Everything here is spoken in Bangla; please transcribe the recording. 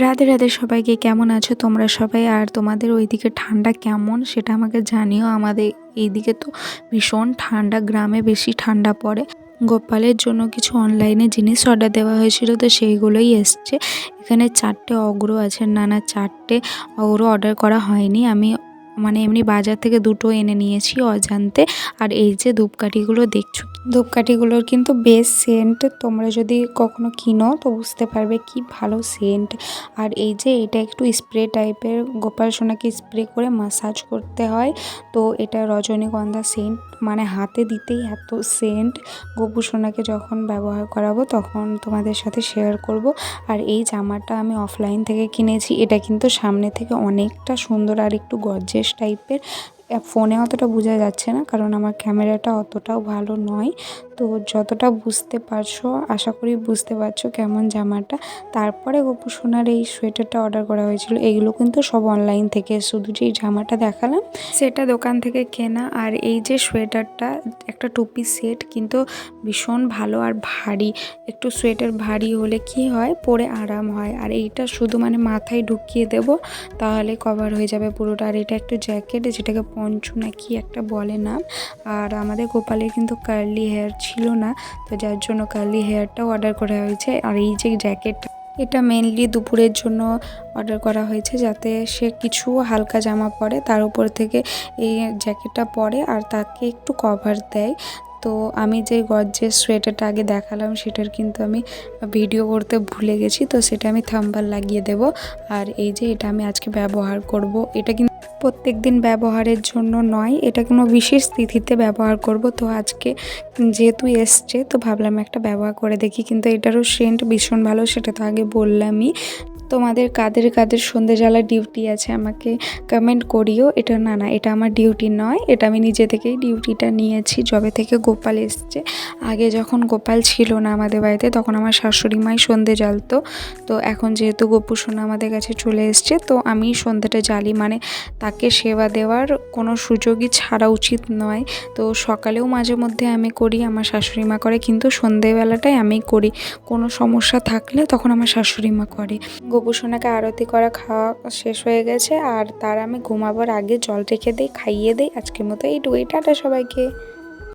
রাধে রাধে সবাইকে কেমন আছো তোমরা সবাই? আর তোমাদের ওইদিকে ঠান্ডা কেমন সেটা আমাকে জানিও। আমাদের এইদিকে তো ভীষণ ঠান্ডা, গ্রামে বেশি ঠান্ডা পড়ে। গোপালের জন্য কিছু অনলাইনে জিনিস অর্ডার দেওয়া হয়েছিল, তো সেইগুলোই এসছে। এখানে চারটে অগ্র আছে। না না, চারটে অগ্র অর্ডার করা হয়নি। আমি মানে এমনি বাজার থেকে দুটো এনে নিয়েছি অজান্তে। আর এই যে ধূপকাঠিগুলো দেখছ? ধূপকাঠিগুলোর কিন্তু বেশ সেন্ট তোমরা যদি কখনো কিনো তো বুঝতে পারবে কি ভালো সেন্ট আর এই যে এটা একটু স্প্রে টাইপের গোপাল সোনাকে স্প্রে করে মাসাজ করতে হয়। তো এটা রজনীগন্ধা সেন্ট মানে হাতে দিতেই এত সেন্ট গোপু সোনাকে যখন ব্যবহার করাবো তখন তোমাদের সাথে শেয়ার করব। আর এই জামাটা আমি অফলাইন থেকে কিনেছি, এটা কিন্তু সামনে থেকে অনেকটা সুন্দর আর একটু গর্জেস টাইপের ফোনে অতটা বোঝা যাচ্ছে না কারণ আমার ক্যামেরাটা অতটাও ভালো নয়। তো যতটা বুঝতে পারছ, আশা করি বুঝতে পারছ কেমন জামাটা। তারপরে গোপু সোনার এই সোয়েটারটা অর্ডার করা হয়েছিল। এগুলো কিন্তু সব অনলাইন থেকে, শুধু যেই জামাটা দেখালাম, সেটা দোকান থেকে কেনা। আর এই যে সোয়েটারটা, একটা টুপি সেট, কিন্তু ভীষণ ভালো আর ভারী। একটু সোয়েটার ভারী হলে কি হয়, পরে আরাম হয়। আর এইটা শুধু মানে মাথায় ঢুকিয়ে দেব, তাহলে কভার হয়ে যাবে পুরোটা। আর এটা একটা জ্যাকেট যেটাকে পঞ্চ নাকি একটা বলে না আর আমাদের গোপালের কিন্তু কার্লি হেয়ার ছিল না। তো যার জন্য কালি হেয়ারটাও অর্ডার করা হয়েছে। আর এই যে জ্যাকেটটা এটা মেনলি দুপুরের জন্য অর্ডার করা হয়েছে যাতে সে কিছু হালকা জামা পরে, তার উপর থেকে এই জ্যাকেটটা পরে আর তাকে একটু কভার দেয়। তো আমি যে গর্জের সোয়েটারটা আগে দেখালাম, সেটার কিন্তু আমি ভিডিও করতে ভুলে গেছি। তো সেটা আমি থাম্বার লাগিয়ে দেব। আর এই যে এটা আমি আজকে ব্যবহার করব, এটা কিন্তু প্রত্যেক দিন ব্যবহারের জন্য নয়। এটা কোনো বিশেষ তিথিতে ব্যবহার করব। তো আজকে যেহেতু এসছে, তো ভাবলাম একটা ব্যবহার করে দেখি। কিন্তু এটারও সেন্ট ভীষণ ভালো, সেটা তো আগে বললামই। তোমাদের কাদের কাদের সন্ধে জ্বালা ডিউটি আছে আমাকে কমেন্ট করিও। এটা না না, এটা আমার ডিউটি নয়, এটা আমি নিজে থেকেই ডিউটিটা নিয়েছি, যবে থেকে গোপাল এসছে। আগে যখন গোপাল ছিল না আমাদের বাড়িতে, তখন আমার শাশুড়ি মাই সন্ধে জ্বালতো। তো এখন যেহেতু গোপু সোনা আমাদের কাছে চলে এসছে, তো আমি সন্ধেটা জ্বালি। মানে তাকে সেবা দেওয়ার কোনো সুযোগই ছাড়া উচিত নয়। তো সকালেও মাঝে মধ্যে আমি করি, আমার শাশুড়ি মা করে, কিন্তু সন্ধেবেলাটাই আমি করি। কোনো সমস্যা থাকলে তখন আমার শাশুড়ি মা করে। গোপু সোনাকে আরতি করা খাওয়া শেষ হয়ে গেছে, আর তার আমি ঘুমাবার আগে জল রেখে দিই, খাইয়ে দিই। আজকের মতো এইটুকুই, টাটা সবাইকে।